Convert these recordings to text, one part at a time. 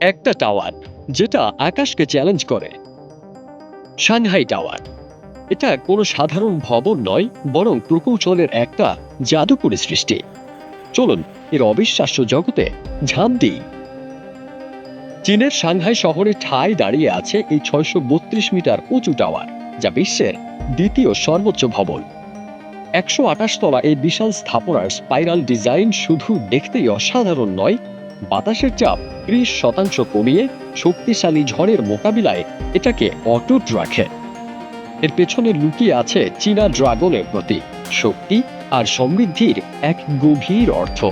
একটা টাওয়ার, যেটা আকাশকে চ্যালেঞ্জ করে। Shanghai tower. এটা কোনো সাধারণ ভবন নয়, বরং প্রকৌশলের একটা জাদুকরী সৃষ্টি। চলুন, এর অবিশ্বাস্য জগতে ঝাঁপ দিই। চীনের সাংহাই শহরে ঠায় দাঁড়িয়ে আছে এই ছয়শো বত্রিশ মিটার উঁচু টাওয়ার, যা বিশ্বের দ্বিতীয় সর্বোচ্চ ভবন। একশো আঠাশ তলা এই বিশাল স্থাপনার স্পাইরাল ডিজাইন শুধু দেখতেই অসাধারণ নয়, বাতাসের চাপ ত্রিশ শতাংশ কমিয়ে শক্তিশালী ঝড়ের মোকাবিলায় এটাকে অটুট রাখে এর পেছনে লুকিয়ে আছে চীনা ড্রাগনের প্রতি শক্তি আর সমৃদ্ধির এক গভীর অর্থ।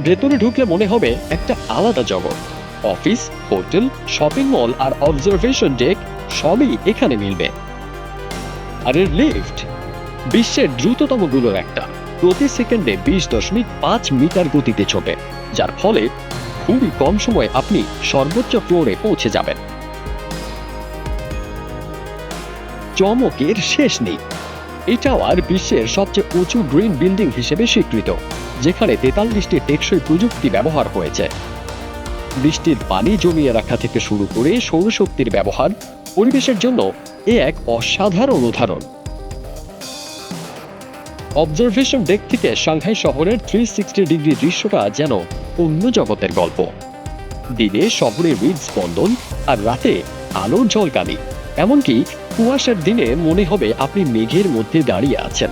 ভেতরে ঢুকলে মনে হবে একটা আলাদা জগৎ। অফিস, হোটেল, শপিং মল আর অবজারভেশন ডেক সবই এখানে মিলবে। আর এর লিফট বিশ্বের দ্রুততম দ্রুততমগুলোর একটা। প্রতি সেকেন্ডে বিশ দশমিক পাঁচ মিটার গতিতে ছোটে যার ফলে খুবই কম সময়ে আপনি সর্বোচ্চ ফ্লোরে পৌঁছে যাবেন। চমকের শেষ নেই। এই টাওয়ার বিশ্বের সবচেয়ে উঁচু গ্রিন বিল্ডিং হিসেবে স্বীকৃত, যেখানে তেতাল্লিশটি টেকসই প্রযুক্তি ব্যবহার হয়েছে। বৃষ্টির পানি জমিয়ে রাখা থেকে শুরু করে সৌরশক্তির ব্যবহার, পরিবেশের জন্য এ এক অসাধারণ উদাহরণ। অবজারভেশন ডেক থেকে সাংহাই শহরের থ্রি সিক্সটি ডিগ্রি দৃশ্যটা যেন অন্য জগতের গল্প। দিনে শহরের হৃদস্পন্দন আর রাতে আলোর ঝলকানি। এমনকি কুয়াশার দিনে মনে হবে আপনি মেঘের মধ্যে দাঁড়িয়ে আছেন।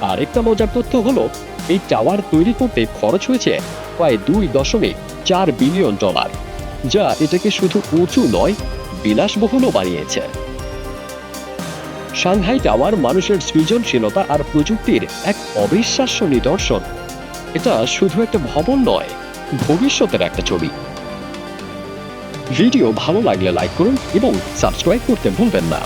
আরেকটা মজার তথ্য হলো, এই টাওয়ার তৈরি করতে খরচ হয়েছে প্রায় দুই দশমিক চার বিলিয়ন ডলার, যা এটাকে শুধু উঁচু নয়, বিলাসবহুলও বানিয়েছে। সাংহাই টাওয়ার মানুষের সৃজনশীলতা আর প্রযুক্তির এক অবিশ্বাস্য নিদর্শন। এটা শুধু একটা ভবন নয়, ভবিষ্যতের একটা ছবি। ভিডিও ভালো লাগলে লাইক করুন এবং সাবস্ক্রাইব করতে ভুলবেন না।